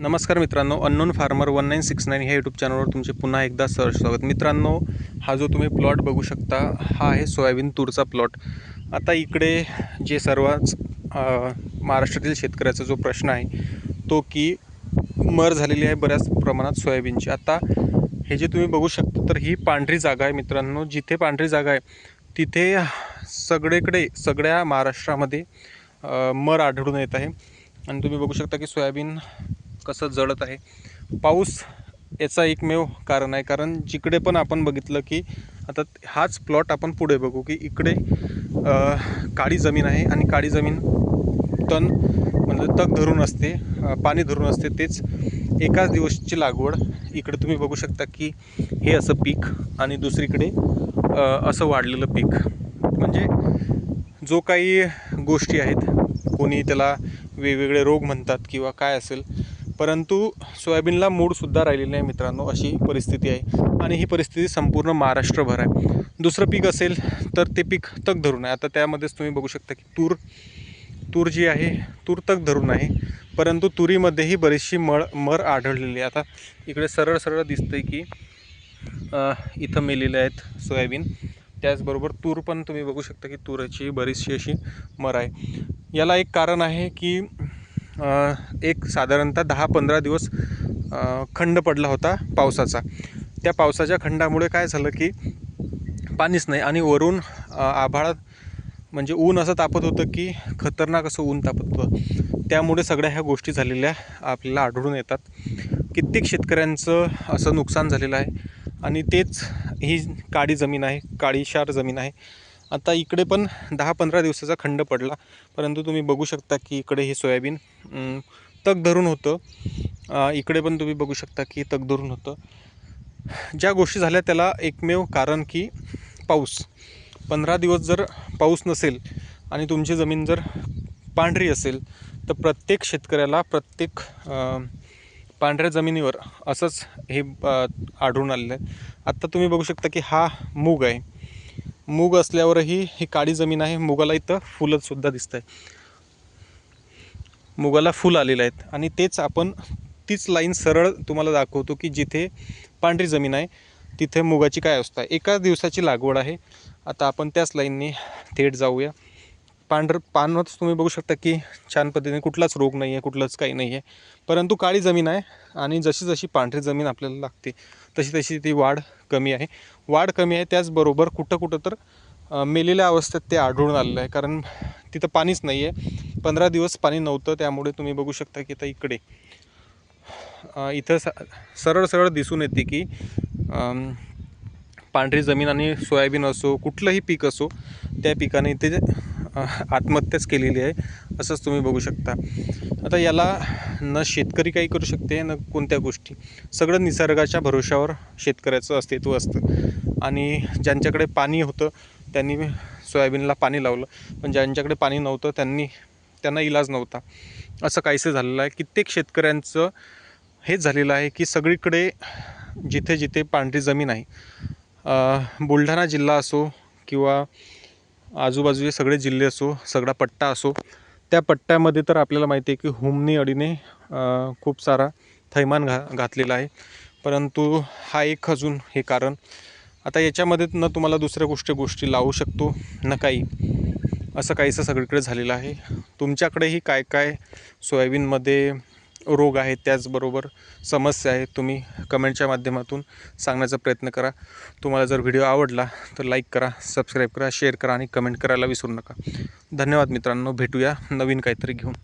नमस्कार मित्रांनो unknown farmer one nine six nine ह्या यूट्यूब चॅनलवर तुमचे पुन्हा एकदा सहर्ष स्वागत. मित्रांनो हा जो तुम्ही प्लॉट बघू शकता हा आहे सोयाबीन तूरचा प्लॉट आता इकडे जे सर्वच महाराष्ट्रातील शेतकऱ्याचा जो प्रश्न आहे तो की मर झालेली आहे बऱ्याच प्रमाणात सोयाबीनची. आता हे जे तुम्ही बघू शकता तर ही पांढरी जागा आहे मित्रांनो. जिथे पांढरी जागा आहे तिथे सगळीकडे सगळ्या महाराष्ट्रामध्ये मर आढळून येत आहे. आणि तुम्ही बघू शकता की सोयाबीन कसं जळत आहे. पाऊस याचा एकमेव कारण आहे. कारण जिकडे पण आपण बघितलं की आता हाच प्लॉट आपण पुढे बघू की इकडे काळी जमीन आहे आणि काळी जमीन तण म्हणजे तग धरून असते पाणी धरून असते. तेच एकाच दिवसची लागवड इकडे तुम्ही बघू शकता की हे असं पीक आणि दुसरीकडे असं वाढलेलं पीक. म्हणजे जो काही गोष्टी आहेत कोणी त्याला वेगवेगळे रोग म्हणतात किंवा काय असेल परंतु सोयाबीनला मूडसुद्धा राहिलेली नाही मित्रांनो अशी परिस्थिती आहे. आणि ही परिस्थिती संपूर्ण महाराष्ट्रभर आहे. दुसरं पीक असेल तर ते पीक तग धरून आहे. आता त्यामध्येच तुम्ही बघू शकता की तूर तूर जी आहे तूर तग धरून आहे. परंतु तुरीमध्येही बरीचशी मळ मर आढळलेली आहे. आता इकडे सरळ सरळ दिसतंय की इथं मेलेले आहेत सोयाबीन. त्याचबरोबर तूर पण तुम्ही बघू शकता की तुराची बरीचशी अशी मर आहे. याला एक कारण आहे की एक साधारणतः दहा पंधरा दिवस खंड पडला होता पावसाचा. त्या पावसाच्या खंडामुळे काय झालं की पाणीच नाही आणि वरून आभाळात म्हणजे ऊन असं तापत होतं की खतरनाक असं ऊन तापत होतं. त्यामुळे सगळ्या ह्या गोष्टी झालेल्या आपल्याला आढळून येतात. कित्येक शेतकऱ्यांचं असं नुकसान झालेलं आहे आणि तेच ही काळी जमीन आहे काळीशार जमीन आहे. आता इकडे पण दहा पंधरा दिवसाचा खंड पडला. परंतु तुम्ही बघू शकता की इकडे हे सोयाबीन तग धरून होतं. इकडे पण तुम्ही बघू शकता की तग धरून होतं. ज्या गोष्टी झाल्या त्याला एकमेव कारण की पाऊस. पंधरा दिवस जर पाऊस नसेल आणि तुमची जमीन जर पांढरी असेल तर प्रत्येक शेतकऱ्याला प्रत्येक पांढऱ्या जमिनीवर असंच हे आढळून आलेलं आहे. आत्ता तुम्ही बघू शकता की हा मूग आहे. मूग असल्यावरही ही काळी जमीन आहे. मुगाला इथं फुलंसुद्धा दिसत आहे मुगाला फुल आलेलं आहेत. आणि तेच आपण तीच लाईन सरळ तुम्हाला दाखवतो की जिथे पांढरी जमीन आहे तिथे मुगाची काय अवस्था आहे. एका दिवसाची लागवड आहे. आता आपण त्याच लाईनने थेट जाऊया. पांढर पानच तुम्ही बघू शकता की छान पद्धतीने कुठलाच रोग नाही आहे कुठलंच काही नाही आहे परंतु काळी जमीन आहे आणि जशी जशी पांढरी जमीन आपल्याला लागते तशी तशी ती वाढ कमी आहे. वाढ कमी आहे त्याचबरोबर कुठं कुठं तर मेलेल्या अवस्थेत ते आढळून आलेलं आहे. कारण तिथं पाणीच नाही आहे पंधरा दिवस पाणी नव्हतं त्यामुळे तुम्ही बघू शकता की आता इकडे इथं स सरळ सरळ दिसून येते की पांढरी जमीन आणि सोयाबीन असो कुठलंही पीक असो त्या पिकाने ते आत्महत्याच केलेली आहे असंच तुम्ही बघू शकता. आता याला न शेतकरी काही करू शकते न कोणत्या गोष्टी. सगळं निसर्गाच्या भरोशावर शेतकऱ्याचं अस्तित्व असतं. आणि ज्यांच्याकडे पाणी होतं त्यांनी सोयाबीनला पाणी लावलं. पण ज्यांच्याकडे पाणी नव्हतं त्यांनी त्यांना इलाज नव्हता. असं काहीसं झालेलं आहे. कित्येक शेतकऱ्यांचं हेच झालेलं आहे की सगळीकडे जिथे जिथे पांढरी जमीन आहे बुलढाणा जिल्हा असो किंवा आजूबाजूचे सगळे जिल्हे असो सगळा पट्टा असो त्या पट्ट्यामध्ये तर आपल्याला माहिती आहे की हुमनी अडीने खूप सारा थैमान घा घातलेला आहे. परंतु हा एक अजून हे कारण. आता याच्यामध्ये न तुम्हाला दुसऱ्या गोष्टी गोष्टी लावू शकतो न काही. असं काहीसं सगळीकडे झालेलं आहे. तुमच्याकडेही काय काय सोयाबीनमध्ये रोग आहेत त्याचबरोबर समस्या आहेत तुम्ही कमेंटच्या माध्यमातून सांगण्याचा प्रयत्न करा. तुम्हाला जर व्हिडिओ आवडला तर लाईक करा सबस्क्राईब करा शेअर करा आणि कमेंट करायला विसरू नका. धन्यवाद मित्रांनो भेटूया नवीन काहीतरी घेऊन.